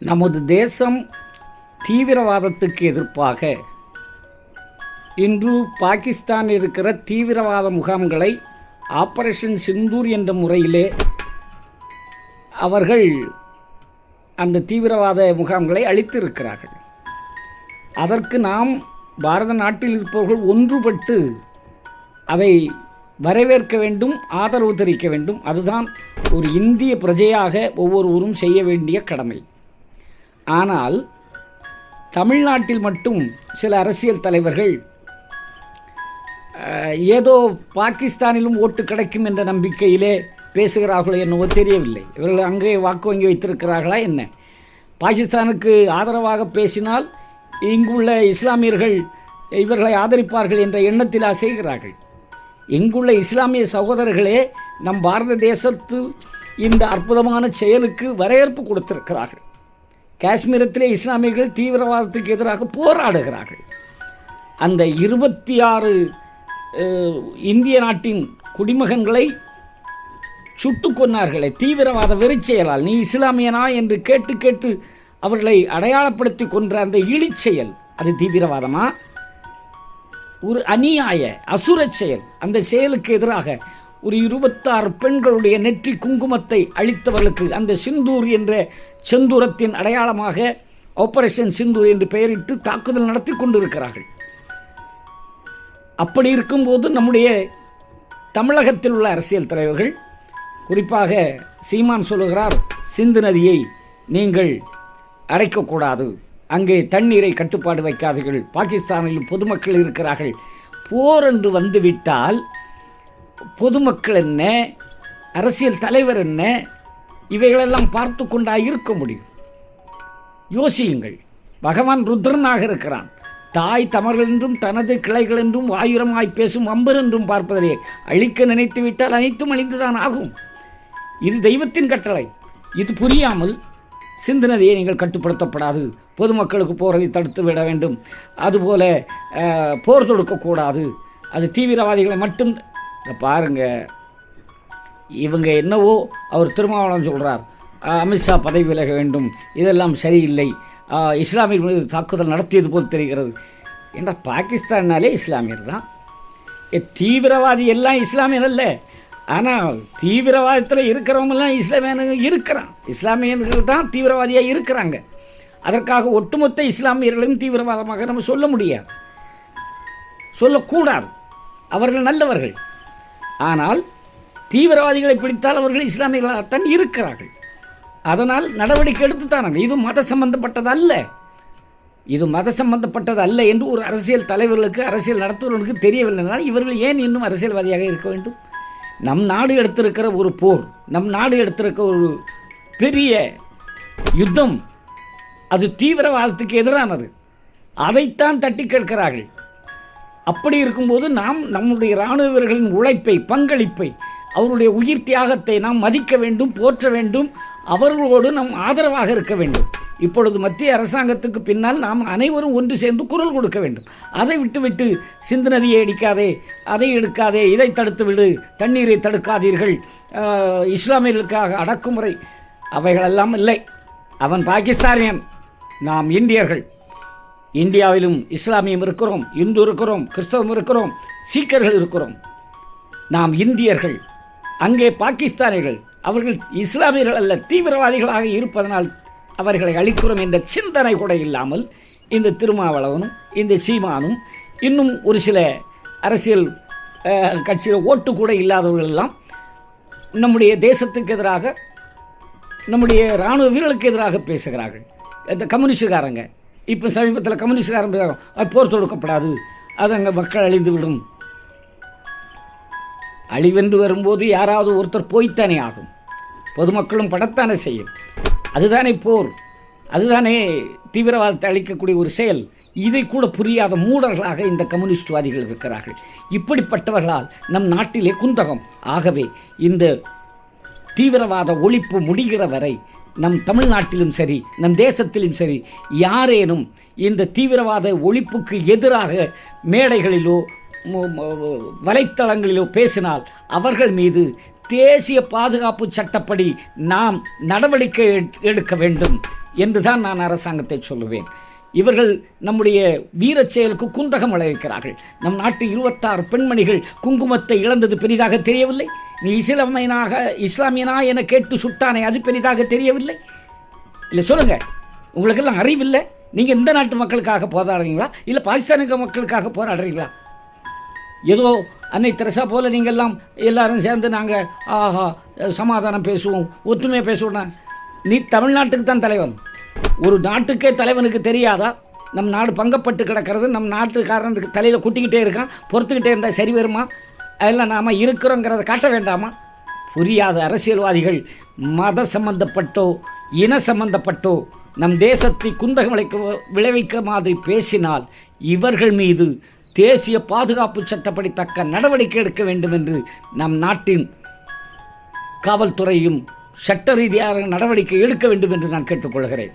நமது தேசம் தீவிரவாதத்துக்கு எதிர்ப்பாக. இன்று பாகிஸ்தான் இருக்கிற தீவிரவாத முகாம்களை ஆபரேஷன் சிந்தூர் என்ற முறையிலே அவர்கள் அந்த தீவிரவாத முகாம்களை அளித்திருக்கிறார்கள் அதற்கு நாம் பாரத நாட்டில் இருப்பவர்கள் ஒன்றுபட்டு அதை வரவேற்க வேண்டும் ஆதரவு தெரிவிக்க வேண்டும். அதுதான் ஒரு இந்திய பிரஜையாக ஒவ்வொருவரும் செய்ய வேண்டிய கடமை. ஆனால் தமிழ்நாட்டில் மட்டும் சில அரசியல் தலைவர்கள் ஏதோ பாகிஸ்தானிலும் ஓட்டு கிடைக்கும் என்ற நம்பிக்கையிலே பேசுகிறார்களோ என்னவோ தெரியவில்லை. இவர்கள் அங்கே வாக்கு வங்கி வைத்திருக்கிறார்களா என்ன? பாகிஸ்தானுக்கு ஆதரவாக பேசினால் இங்குள்ள இஸ்லாமியர்கள் இவர்களை ஆதரிப்பார்கள் என்ற எண்ணத்தில் செய்கிறார்கள். இங்குள்ள இஸ்லாமிய சகோதரர்களே நம் பாரத தேசத்து இந்த அற்புதமான செயலுக்கு வரவேற்பு கொடுத்திருக்கிறார்கள். காஷ்மீரத்திலே இஸ்லாமியர்கள் தீவிரவாதத்துக்கு எதிராக போராடுகிறார்கள். அந்த இருபத்தி ஆறு இந்திய நாட்டின் குடிமகன்களை சுட்டு கொன்னார்களே தீவிரவாத வெறிச்செயலால். நீ இஸ்லாமியனா என்று கேட்டு கேட்டு அவர்களை அடையாளப்படுத்தி கொன்ற அந்த இழிச்செயல் அது தீவிரவாதமா? ஒரு அநியாய அசுரச் செயல். அந்த செயலுக்கு எதிராக ஒரு இருபத்தாறு பெண்களுடைய நெற்றி குங்குமத்தை அளித்தவர்களுக்கு அந்த சிந்தூர் என்ற செந்தூரத்தின் அடையாளமாக ஆபரேஷன் சிந்தூர் என்று பெயரிட்டு தாக்குதல் நடத்தி கொண்டிருக்கிறார்கள். அப்படி இருக்கும்போது நம்முடைய தமிழகத்தில் உள்ள அரசியல் தலைவர்கள் குறிப்பாக சீமான் சொல்லுகிறார் சிந்து நதியை நீங்கள் அடைக்கக்கூடாது அங்கே தண்ணீரை கட்டுப்பாடு வைக்காதீர்கள். பாகிஸ்தானில் பொதுமக்கள் இருக்கிறார்கள். போர் என்று வந்துவிட்டால் பொதுமக்கள் என்ன? அரசியல் தலைவர் என்ன? இவைகளெல்லாம் பார்த்து கொண்டா இருக்க முடியும். யோசியுங்கள். பகவான் ருத்ரனாக இருக்கிறான். தாய் தமர்களென்றும் தனது கிளைகள் என்றும் பேசும் அம்பர் என்றும் பார்ப்பதிலே அழிக்க நினைத்து விட்டால் அனைத்தும் அழிந்துதான் ஆகும். இது தெய்வத்தின் கட்டளை. இது புரியாமல் சிந்தனதையை நீங்கள் கட்டுப்படுத்தப்படாது. பொதுமக்களுக்கு போகிறதை தடுத்து விட வேண்டும். அதுபோல போர் தொடுக்கக்கூடாது. அது தீவிரவாதிகளை மட்டும் பாருங்கள் இவங்க என்னவோ அவர் திருமாவளவன் சொல்கிறார் அமித்ஷா பதவி விலக வேண்டும். இதெல்லாம் சரியில்லை. இஸ்லாமியர் மீது தாக்குதல் நடத்தியது போல் தெரிகிறது. என்ற பாகிஸ்தான்னாலே இஸ்லாமியர் தான்? தீவிரவாதி எல்லாம் இஸ்லாமியர் அல்ல. ஆனால் தீவிரவாதத்தில் இருக்கிறவங்கெல்லாம் இஸ்லாமியனுங்க இருக்கிறான். இஸ்லாமியர்கள் தான் தீவிரவாதியாக இருக்கிறாங்க. அதற்காக ஒட்டுமொத்த இஸ்லாமியர்களையும் தீவிரவாதமாக நம்ம சொல்ல முடியாது. சொல்லக்கூடாது. அவர்கள் நல்லவர்கள். ஆனால் தீவிரவாதிகளை பிடித்தால் அவர்கள் இஸ்லாமியர்களாகத்தான் இருக்கிறார்கள். அதனால் நடவடிக்கை எடுத்துத்தானாங்க இது மத சம்பந்தப்பட்டது அல்ல இது மத சம்பந்தப்பட்டது அல்ல என்று ஒரு அரசியல் தலைவர்களுக்கு அரசியல் நடத்துவர்களுக்கு தெரியவில்லை என்றால் இவர்கள் ஏன் இன்னும் அரசியல்வாதியாக இருக்க வேண்டும்? நம் நாடு எடுத்திருக்கிற ஒரு போர் நம் நாடு எடுத்திருக்க ஒரு பெரிய யுத்தம் அது தீவிரவாதத்துக்கு எதிரானது. அதைத்தான் தட்டி கேட்கிறார்கள். அப்படி இருக்கும்போது நாம் நம்முடைய இராணுவ வீரர்களின் உழைப்பை பங்களிப்பை அவருடைய உயிர் தியாகத்தை நாம் மதிக்க வேண்டும் போற்ற வேண்டும். அவர்களோடு நாம் ஆதரவாக இருக்க வேண்டும். இப்பொழுது மத்திய அரசாங்கத்துக்கு பின்னால் நாம் அனைவரும் ஒன்று சேர்ந்து குரல் கொடுக்க வேண்டும். அதை விட்டுவிட்டு சிந்து நதியை அடிக்காதே அதை எடுக்காதே இதை தடுத்து விடு தண்ணீரை தடுக்காதீர்கள். இஸ்லாமியர்களுக்காக அடக்குமுறை. அவைகளெல்லாம் இல்லை. அவன் பாகிஸ்தானியன் நாம் இந்தியர்கள். இந்தியாவிலும் இஸ்லாமியம் இருக்கிறோம் இந்து இருக்கிறோம் கிறிஸ்தவம் இருக்கிறோம் சீக்கர்கள் இருக்கிறோம். நாம் இந்தியர்கள். அங்கே பாகிஸ்தானிகள் அவர்கள் இஸ்லாமியர்கள் அல்ல தீவிரவாதிகளாக இருப்பதனால் அவர்களை அழிக்கிறோம் என்ற சிந்தனை கூட இல்லாமல் இந்த திருமாவளவனும் இந்த சீமானும் இன்னும் ஒரு சில அரசியல் கட்சியில் ஓட்டு கூட இல்லாதவர்கள் எல்லாம் நம்முடைய தேசத்துக்கு எதிராக நம்முடைய இராணுவ வீரர்களுக்கு எதிராக பேசுகிறார்கள். இந்த கம்யூனிஸ்டுக்காரங்க இப்போ சமீபத்தில் கம்யூனிஸ்டுக்காரன் போர் தொடுக்கப்படாது. அது அங்கே மக்கள் அழிந்து விடும். அழிவென்று வரும்போது யாராவது ஒருத்தர் போய்த்தானே ஆகும். பொதுமக்களும் படத்தானே செய்யும். அதுதானே போர். அதுதானே தீவிரவாதத்தை அளிக்கக்கூடிய ஒரு செயல். இதை கூட புரியாத மூடர்களாக இந்த கம்யூனிஸ்ட்வாதிகள் இருக்கிறார்கள். இப்படிப்பட்டவர்களால் நம் நாட்டிலே குந்தகம். ஆகவே இந்த தீவிரவாத ஒழிப்பு முடிகிற வரை நம் தமிழ்நாட்டிலும் சரி நம் தேசத்திலும் சரி யாரேனும் இந்த தீவிரவாத ஒழிப்புக்கு எதிராக மேடைகளிலோ வலைத்தளங்களிலோ பேசினால் அவர்கள் மீது தேசிய பாதுகாப்பு சட்டப்படி நாம் நடவடிக்கை எடு- எடுக்க வேண்டும் என்று தான் நான் அரசாங்கத்தை சொல்லுவேன். இவர்கள் நம்முடைய வீரச் செயலுக்கு குந்தகம் விளைவிக்கிறார்கள் நம் நாட்டு இருபத்தாறு பெண்மணிகள் குங்குமத்தை இழந்தது பெரிதாக தெரியவில்லை. நீ இஸ்லாமியனாக இஸ்லாமியனா என கேட்டு சுட்டானே அது பெரிதாக தெரியவில்லை. இல்லை சொல்லுங்க. உங்களுக்கெல்லாம் அறிவில்லை? நீங்கள் இந்த நாட்டு மக்களுக்காக போராடுறீங்களா? இல்லை பாகிஸ்தானுக்கு மக்களுக்காக போராடுறீங்களா? ஏதோ அன்னை தெரசா போல் நீங்கள்லாம் எல்லாரும் சேர்ந்து நாங்கள் ஆஹா சமாதானம் பேசுவோம் ஒத்துமையாக பேசுவோம்னா நீ தமிழ்நாட்டுக்கு தான் தலைவன். ஒரு நாட்டுக்கே தலைவனுக்கு தெரியாதா? நம் நாடு பங்கப்பட்டு கிடக்கிறது நம் நாட்டுக்காரனுக்கு தலையில் குட்டிக்கிட்டே இருக்கான் பொறுத்துக்கிட்டே இருந்தால் சரி வருமா? அதெல்லாம் நாம் இருக்கிறோங்கிறத காட்ட வேண்டாமா? புரியாத அரசியல்வாதிகள் மத சம்பந்தப்பட்டோ இன சம்பந்தப்பட்டோ நம் தேசத்தை குந்தகம் விளைக்க விளைவிக்க மாதிரி பேசினால் இவர்கள் மீது தேசிய பாதுகாப்பு சட்டப்படி தக்க நடவடிக்கை எடுக்க வேண்டும் என்று நம் நாட்டின் காவல்துறையும் சட்ட ரீதியாக நடவடிக்கை எடுக்க வேண்டும் என்று நான் கேட்டுக்கொள்கிறேன்.